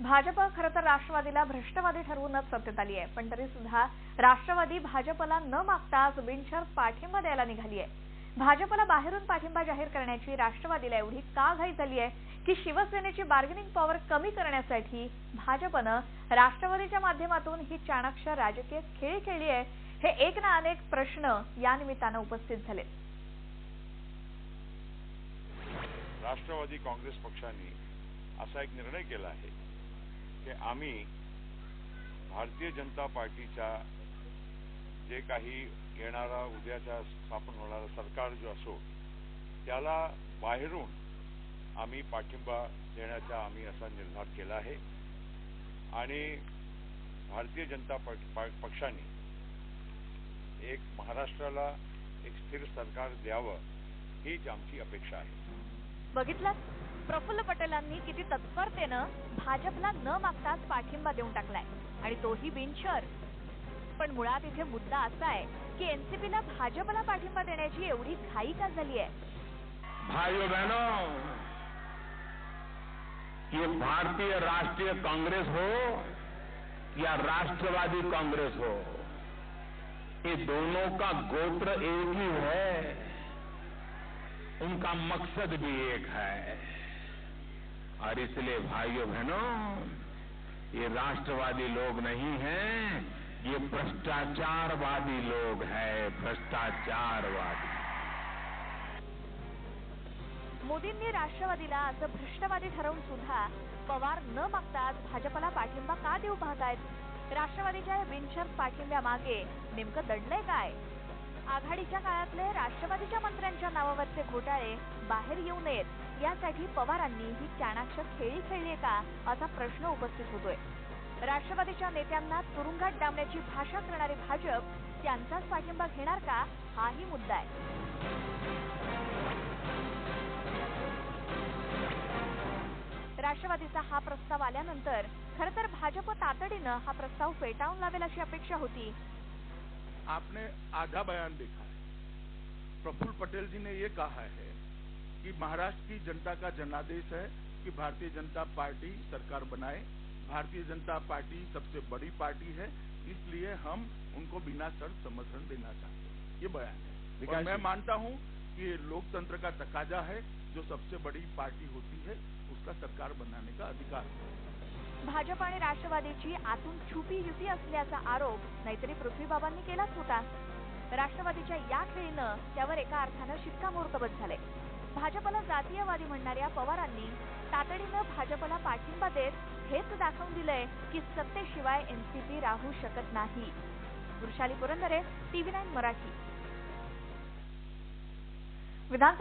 भाजप खरं तर राष्ट्रवादीला भ्रष्टवादी ठरवूनच सत्तेत आली आहे. पण तरी सुद्धा राष्ट्रवादी भाजपला न मागताच बिनशर्त पाठिंबा द्यायला निघाली आहे. भाजपला बाहेरून पाठिंबा जाहीर करण्याची राष्ट्रवादीला एवढी का घाई झाली आहे की शिवसेनेची बार्गेनिंग पॉवर कमी करण्यासाठी भाजपनं राष्ट्रवादीच्या माध्यमातून ही चाणाक्ष राजकीय खेळी खेळली आहे? हे एक ना अनेक प्रश्न या निमित्तानं उपस्थित झाले. राष्ट्रवादी काँग्रेस पक्षाने असा एक निर्णय केला आहे. की आम्ही भारतीय जनता पार्टीच्या जे काही येणारा उद्याच्या स्थापन होणारा सरकार जो असो त्याला बाहेरून आम्ही पाठिंबा देण्याचा आम्ही असा निर्धार केला आहे. आणि भारतीय जनता पक्षाने एक महाराष्ट्राला एक स्थिर सरकार द्यावं हीच आमची अपेक्षा आहे. बघितलं? प्रफुल्ल पटेलांनी किती तत्परतेनं भाजपला न मागताच पाठिंबा देऊन टाकलाय. आणि तोही बिनशर. पण मुळात इथे मुद्दा असा आहे की एनसीपीला भाजपला पाठिंबा देण्याची एवढी घाई का झाली आहे भाइयों बहनों ये भारतीय राष्ट्रीय कांग्रेस हो या राष्ट्रवादी कांग्रेस हो ये दोनों का गोत्र एक ही है उनका मकसद भी एक है। और इसलिए भाइयों बहनों ये राष्ट्रवादी लोग नहीं हैं ये भ्रष्टाचारवादी लोग हैं भ्रष्टाचारवादी। मोदींनी राष्ट्रवादीला असं भ्रष्टवादी ठरवून सुद्धा पवार न मागताच भाजपला पाठिंबा का देऊ पाहतायत? राष्ट्रवादीच्या या बिनशर्त पाठिंब्यामागे नेमकं दडलंय काय? आघाडीच्या काळातले राष्ट्रवादीच्या मंत्र्यांच्या नावावरचे घोटाळे बाहेर येऊ नयेत. यासाठी पवारांनी ही चाणाक्ष खेळी खेळली का? असा प्रश्न उपस्थित होतोय. राष्ट्रवादीच्या नेत्यांना तुरुंगात डांबण्याची भाषा करणारे भाजप त्यांचाच पाठिंबा घेणार का? हाही मुद्दा आहे. राष्ट्रवादीचा हा प्रस्ताव आल्यानंतर खर तर भाजप तातडीनं हा प्रस्ताव फेटाळून लावेल अशी अपेक्षा होती. आपने आधा बयान देखा है. प्रफुल्ल पटेल जी ने ये कहा है कि महाराष्ट्र की जनता का जनादेश है कि भारतीय जनता पार्टी सरकार बनाए। भारतीय जनता पार्टी सबसे बड़ी पार्टी है इसलिए हम उनको बिना शर्त समर्थन देना चाहते हैं। ये बयान है। और मैं मानता हूँ कि ये लोकतंत्र का तकाजा है जो सबसे बड़ी पार्टी होती है उसका सरकार बनाने का अधिकार है। भाजप आणि राष्ट्रवादीची आतून छुपी युती असल्याचा आरोप नाहीतरी पृथ्वीबाबांनी केलाच होता. राष्ट्रवादीच्या या खेळीनं त्यावर एका अर्थानं शिक्कामोर्तबच झाले भाजपला जातीयवादी म्हणणाऱ्या पवारांनी तातडीनं भाजपला पाठिंबा देत हेच दाखवून दिलंय की सत्तेशिवाय एनसीपी राहू शकत नाही. Vrushali Purandare TV nine Marathi. विधान